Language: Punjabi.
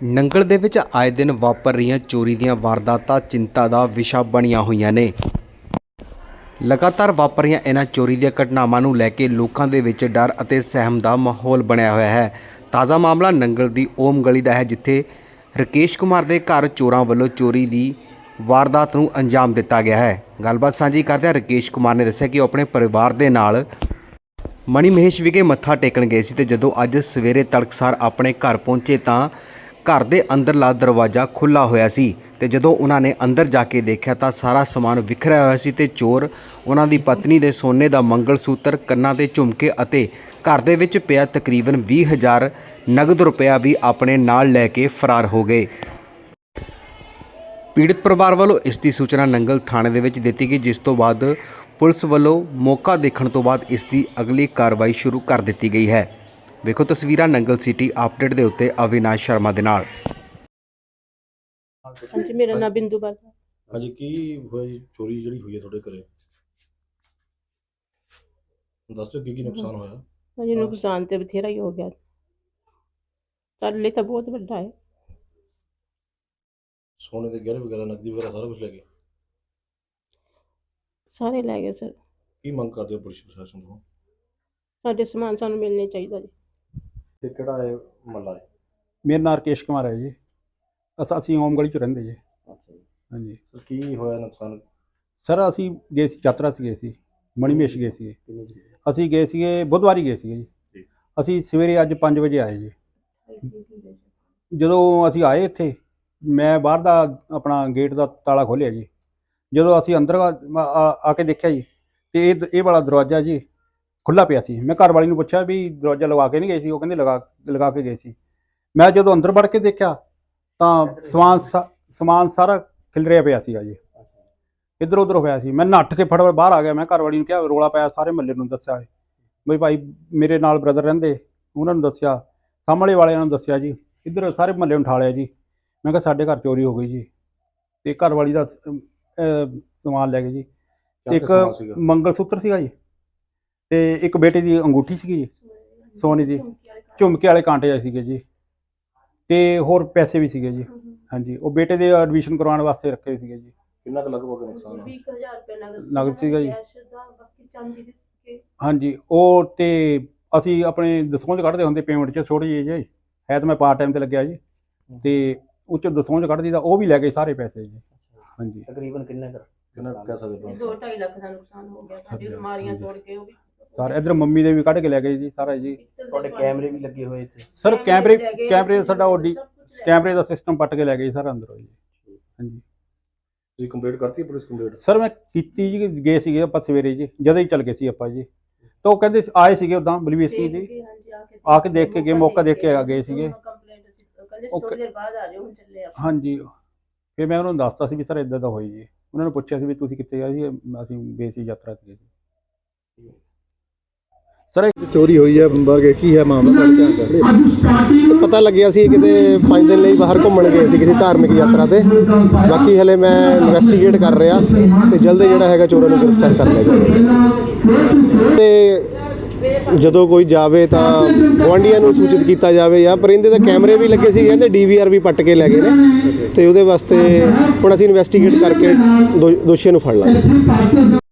ਨੰਗਲ ਦੇ ਵਿੱਚ ਆਏ ਦਿਨ ਵਾਪਰ ਰਹੀਆਂ ਚੋਰੀ ਦੀਆਂ ਵਾਰਦਾਤਾਂ ਚਿੰਤਾ ਦਾ ਵਿਸ਼ਾ ਬਣੀਆਂ ਹੋਈਆਂ ਨੇ। ਲਗਾਤਾਰ ਵਾਪਰ ਰਹੀਆਂ ਇਹਨਾਂ ਚੋਰੀ ਦੀਆਂ ਘਟਨਾਵਾਂ ਨੂੰ ਲੈ ਕੇ ਲੋਕਾਂ ਦੇ ਵਿੱਚ ਡਰ ਅਤੇ ਸਹਿਮ ਦਾ ਮਾਹੌਲ ਬਣਿਆ ਹੋਇਆ ਹੈ। ਤਾਜ਼ਾ ਮਾਮਲਾ ਨੰਗਲ ਦੀ ਓਮ ਗਲੀ ਦਾ ਹੈ, ਜਿੱਥੇ ਰਕੇਸ਼ ਕੁਮਾਰ ਦੇ ਘਰ ਚੋਰਾਂ ਵੱਲੋਂ ਚੋਰੀ ਦੀ ਵਾਰਦਾਤ ਨੂੰ ਅੰਜਾਮ ਦਿੱਤਾ ਗਿਆ ਹੈ। ਗੱਲਬਾਤ ਸਾਂਝੀ ਕਰਦਿਆਂ ਰਕੇਸ਼ ਕੁਮਾਰ ਨੇ ਦੱਸਿਆ ਕਿ ਉਹ ਆਪਣੇ ਪਰਿਵਾਰ ਦੇ ਨਾਲ ਮਣੀ ਮਹੇਸ਼ ਵਿਖੇ ਮੱਥਾ ਟੇਕਣ ਗਏ ਸੀ ਤੇ ਜਦੋਂ ਅੱਜ ਸਵੇਰੇ ਤੜਕਸਾਰ ਆਪਣੇ ਘਰ ਪਹੁੰਚੇ ਤਾਂ ਘਰ ਦੇ ਅੰਦਰਲਾ ਦਰਵਾਜ਼ਾ ਖੁੱਲਾ ਹੋਇਆ ਸੀ ਤੇ ਜਦੋਂ ਉਹਨਾਂ ਨੇ ਅੰਦਰ ਜਾ ਕੇ ਦੇਖਿਆ ਤਾਂ ਸਾਰਾ ਸਮਾਨ ਵਿਖਰਿਆ ਹੋਇਆ ਸੀ ਤੇ ਚੋਰ ਉਹਨਾਂ ਦੀ ਪਤਨੀ ਦੇ ਸੋਨੇ ਦਾ ਮੰਗਲਸੂਤਰ ਕੰਨਾਂ ਦੇ ਝੁਮਕੇ ਅਤੇ ਘਰ ਦੇ ਵਿੱਚ ਪਿਆ ਤਕਰੀਬਨ 20000 ਨਗਦ ਰੁਪਇਆ ਵੀ ਆਪਣੇ ਨਾਲ ਲੈ ਕੇ ਫਰਾਰ ਹੋ ਗਏ। ਪੀੜਤ ਪਰਿਵਾਰ ਵੱਲੋਂ ਇਸ ਦੀ ਸੂਚਨਾ ਨੰਗਲ ਥਾਣੇ ਦੇ ਵਿੱਚ ਦਿੱਤੀ ਗਈ, ਜਿਸ ਤੋਂ ਬਾਅਦ ਪੁਲਿਸ ਵੱਲੋਂ ਮੌਕਾ ਦੇਖਣ ਤੋਂ ਬਾਅਦ ਇਸ ਦੀ ਅਗਲੀ ਕਾਰਵਾਈ ਸ਼ੁਰੂ ਕਰ ਦਿੱਤੀ ਗਈ ਹੈ। ਵੇਖੋ ਤਸਵੀਰਾਂ ਨੰਗਲ ਸਿਟੀ ਅਪਡੇਟ ਦੇ ਉੱਤੇ ਅਵਿਨਾਸ਼ ਸ਼ਰਮਾ ਦੇ ਨਾਲ। ਹਾਂਜੀ ਮੇਰਾ ਨਾਮ ਬਿੰਦੂ ਬਾਲਾ। ਹਾਂਜੀ ਕੀ ਹੋਇਆ ਜੀ? ਚੋਰੀ ਜਿਹੜੀ ਹੋਈ ਹੈ ਤੁਹਾਡੇ ਘਰੇ? ਦੱਸ ਕੀ ਕੀ ਨੁਕਸਾਨ ਹੋਇਆ? ਹਾਂਜੀ ਨੁਕਸਾਨ ਤੇ ਬਥੇਰਾ ਹੀ ਹੋ ਗਿਆ। ਸਾਡੇ ਲਈ ਤਾਂ ਬਹੁਤ ਵੱਡਾ ਹੈ। ਸੋਨੇ ਦੇ ਗਹਿਣੇ ਵਗੈਰਾ ਨਕਦੀ ਵਗੈਰਾ ਸਾਰਾ ਕੁਝ ਲੈ ਗਏ? ਸਾਰੇ ਲੈ ਗਏ ਸਰ। ਕੀ ਮੰਗ ਕਰਦੇ ਹੋ ਪੁਲਿਸ ਪ੍ਰਸ਼ਾਸਨ ਤੋਂ? ਸਾਡੇ ਸਮਾਨ ਸਾਨੂੰ ਮਿਲਣੇ ਚਾਹੀਦਾ ਜੀ। ਤੇ ਕਿਹੜਾ ਹੈ ਮੱਲਾ ਹੈ ਮੇਰਾ ਨਾਂ ਰਕੇਸ਼ ਕੁਮਾਰ ਹੈ ਜੀ। ਅਸ ਅਸੀਂ ਓਮ ਗਲੀ ਚ ਰਹਿੰਦੇ ਜੀ। ਅੱਛਾ ਜੀ। ਹਾਂਜੀ। ਸਰ ਕੀ ਹੋਇਆ ਨੁਕਸਾਨ? ਸਰ ਅਸੀਂ ਗਏ ਸੀ ਯਾਤਰਾ 'ਤੇ ਗਏ ਸੀ। ਮਣੀਮੇਸ਼ ਗਏ ਕਿੰਨੀ ਜੀ ਅਸੀਂ ਗਏ ਸੀਗੇ ਬੁੱਧਵਾਰੀ ਗਏ ਸੀਗੇ ਜੀ। ਜੀ। ਅਸੀਂ ਸਵੇਰੇ ਅੱਜ 5 ਵਜੇ ਆਏ ਜੀ। ਜਦੋਂ ਅਸੀਂ ਆਏ ਇੱਥੇ ਮੈਂ ਬਾਹਰ ਦਾ ਆਪਣਾ ਗੇਟ ਦਾ ਤਾਲਾ ਖੋਲ੍ਹਿਆ ਜੀ। ਜਦੋਂ ਅਸੀਂ ਅੰਦਰ ਆ ਆ- ਆ ਕੇ ਦੇਖਿਆ ਜੀ ਤੇ ਇਹ ਇਹ ਵਾਲਾ ਦਰਵਾਜ਼ਾ ਜੀ ਖੁੱਲਾ ਪਿਆ ਸੀ। ਮੈਂ ਘਰ ਵਾਲੀ ਨੂੰ ਪੁੱਛਿਆ ਵੀ ਦਰਵਾਜ਼ਾ ਲਗਾ ਕੇ ਨਹੀਂ ਗਏ ਸੀ? ਉਹ ਕਹਿੰਦੇ ਲਗਾ ਲਗਾ ਕੇ ਗਏ ਸੀ। ਮੈਂ ਜਦੋਂ ਅੰਦਰ ਵੜ ਕੇ ਦੇਖਿਆ ਤਾਂ ਸਮਾਨ ਸਮਾਨ ਸਾਰਾ ਖਿਲਰਿਆ ਪਿਆ ਸੀਗਾ ਜੀ। ਇੱਧਰ ਉੱਧਰ ਹੋਇਆ ਸੀ। ਮੈਂ ਨੱਠ ਕੇ ਫਟਾਫਟ ਬਾਹਰ ਆ ਗਿਆ। ਮੈਂ ਘਰ ਵਾਲੀ ਨੂੰ ਕਿਹਾ ਰੋਲਾ ਪਾਇਆ ਸਾਰੇ ਮੱਲੇ ਨੂੰ ਦੱਸਿਆ। ਬਈ ਭਾਈ ਮੇਰੇ ਨਾਲ ਬ੍ਰਦਰ ਰਹਿੰਦੇ। ਉਹਨਾਂ ਨੂੰ ਦੱਸਿਆ। ਸਾਹਮਣੇ ਵਾਲਿਆਂ ਨੂੰ ਦੱਸਿਆ ਜੀ। ਇੱਧਰ ਸਾਰੇ ਮੱਲੇ ਨੂੰ ਠਾਲਿਆ ਜੀ। ਮੈਂ ਕਿਹਾ ਸਾਡੇ ਘਰ ਚੋਰੀ ਹੋ ਗਈ ਜੀ। ਤੇ ਘਰ ਵਾਲੀ ਦਾ ਸਮਾਨ ਲੈ ਗਏ ਜੀ। ਇੱਕ ਮੰਗਲ ਸੂਤਰ ਸੀਗਾ ਜੀ। ਤੇ ਇੱਕ ਬੇਟੇ ਦੀ ਅੰਗੂਠੀ ਸੀਗੀ ਜੀ ਸੋਨੇ ਦੀ ਝੁਮਕੇ ਵਾਲੇ ਕਾਂਟੇ ਆਏ ਸੀਗੇ ਜੀ। ਤੇ ਹੋਰ ਪੈਸੇ ਵੀ ਸੀਗੇ ਜੀ। ਹਾਂਜੀ ਉਹ ਬੇਟੇ ਦੇ ਐਡਮਿਸ਼ਨ ਕਰਵਾਉਣ ਵਾਸਤੇ ਰੱਖੇ ਹੋਏ ਸੀਗੇ ਜੀ। ਕਿੰਨਾ ਕੁ ਲਗਭਗ ਨੁਕਸਾਨ ਹੋਇਆ? 20000 ਰੁਪਏ ਨਗਦ ਨਗਦ ਸੀਗਾ ਜੀ। ਕੈਸ਼ ਦਾ, ਬਾਕੀ ਚਾਂਦੀ ਦੇ ਸਿੱਕੇ। ਹਾਂਜੀ ਉਹ ਤੇ ਅਸੀਂ ਆਪਣੇ ਦਸਵੰਧ ਕੱਢਦੇ ਹੁੰਦੇ ਪੇਮੈਂਟ 'ਚ ਥੋੜੀ ਜਿਹੀ ਜੀ ਹੈ ਤਾਂ ਮੈਂ ਪਾਰਟ ਟਾਈਮ ਤੇ ਲੱਗਿਆ ਜੀ। ਤੇ ਉਹ 'ਚ ਦਸਵੰਧ ਕੱਢ ਦਿੱਤਾ ਉਹ ਵੀ ਲੈ ਗਏ ਸਾਰੇ ਪੈਸੇ ਜੀ। ਹਾਂਜੀ। ਤਕਰੀਬਨ ਕਿੰਨੇ ਕਰ ਕਿੰਨਾ ਸਕਦੇ ਦੋ ਹੋ ਢਾਈ ਲੱਖ ਦਾ ਨੁਕਸਾਨ ਹੋ ਗਿਆ ਸਾਡੀ ਅਲਮਾਰੀਆਂ ਤੋੜ ਕੇ ਉਹ ਵੀ। ਸਾਰੇ ਇਧਰ ਮੰਮੀ ਦੇ ਵੀ ਕੱਢ ਕੇ ਲੈ ਗਏ ਜੀ ਸਾਰਾ ਜੀ। ਤੁਹਾਡੇ ਕੈਮਰੇ ਵੀ ਲੱਗੇ ਹੋਏ ਇੱਥੇ। ਸਰ ਕੈਮਰੇ ਕੈਮਰੇ ਦਾ ਸਾਡਾ ਉਹ ਡੀ- ਸਭ ਕੁਛ ਲੈ ਕੈਮਰੇ ਦਾ ਸਿਸਟਮ ਪੱਟ ਕੇ ਲੈ ਗਏ ਸਾਰਾ ਅੰਦਰੋਂ ਜੀ। ਹਾਂਜੀ। ਤੁਸੀਂ ਕੰਪਲੀਟ ਕਰਤੀ ਪੁਲਿਸ ਕੰਪਲੀਟ ਸਰ ਮੈਂ ਕੀਤੀ ਜੀ ਗਏ ਸੀਗੇ ਆਪਾਂ ਸਵੇਰੇ ਜੀ ਜਦੋਂ ਹੀ ਚੱਲ ਗਏ ਸੀ ਆਪਾਂ ਜੀ। ਤਾਂ ਉਹ ਕਹਿੰਦੇ ਆਏ ਸੀਗੇ ਉਦਾਂ ਬਲਵੀਰ ਸਿੰਘ ਜੀ। ਆ ਕੇ ਆ ਕੇ ਦੇਖ ਕੇ ਗਏ, ਮੌਕਾ ਦੇਖ ਕੇ ਆ ਗਏ ਸੀਗੇ। ਉਹਨਾਂ complaint ਅਸੀਂ- ਕਹਿੰਦੇ ਉਹ ਥੋੜੀ ਦੇਰ ਬਾਅਦ ਆ ਜਾਓ ਹੁਣ ਚੱਲੇ ਆਪਾਂ। ਹਾਂਜੀ। ਫਿਰ ਮੈਂ ਉਹਨਾਂ ਨੂੰ ਦੱਸਤਾ ਸੀ ਵੀ ਸਰ ਇਦਾਂ ਦਾ ਹੋਈ ਜੀ। ਉਹਨਾਂ ਨੂੰ ਪੁੱਛਿਆ ਸੀ ਵੀ ਤੁਸੀਂ ਕਿੱਥੇ ਗਏ ਸੀ ਅਸੀਂ ਗਏ ਸੀ ਯਾਤਰਾ ਤੇ ਗਏ ਸੀ। ਸਰ ਚੋਰੀ ਹੋਈ ਹੈ ਬਰਗੇ ਕੀ ਹੈ ਮਾਮਲਾ? ਤੁਹਾਡੇ ਧਿਆਨ ਪਤਾ ਲੱਗਿਆ ਸੀ ਕਿਤੇ 5 ਦਿਨ ਲਈ ਬਾਹਰ ਘੁੰਮਣ ਗਏ ਸੀ ਕਿਸੇ ਧਾਰਮਿਕ ਯਾਤਰਾ ਤੇ। ਬਾਕੀ ਹਲੇ ਮੈਂ ਇਨਵੈਸਟੀਗੇਟ ਕਰ ਰਿਹਾ ਤੇ ਜਲਦੀ ਜਿਹੜਾ ਹੈਗਾ ਚੋਰਾਂ ਨੂੰ ਗ੍ਰਿਫਤਾਰ ਕਰ ਲਿਆ ਜਾਵੇਗਾ ਤੇ ਜਦੋਂ ਕੋਈ ਜਾਵੇ ਤਾਂ ਗੁਆਂਢੀਆਂ ਨੂੰ ਸੂਚਿਤ ਕੀਤਾ ਜਾਵੇ ਜਾਂ ਪਰਿੰਦੇ ਦੇ ਕੈਮਰੇ ਵੀ ਲੱਗੇ ਸੀ ਕਹਿੰਦੇ ਡੀਵੀਆਰ ਵੀ ਪੱਟ ਕੇ ਲੈ ਗਏ ਨੇ। ਤੇ ਉਹਦੇ ਵਾਸਤੇ ਹੁਣ ਅਸੀਂ ਇਨਵੈਸਟੀਗੇਟ ਕਰਕੇ ਦੋਸ਼ੀਆਂ ਨੂੰ ਫੜ ਲਾਂਗੇ।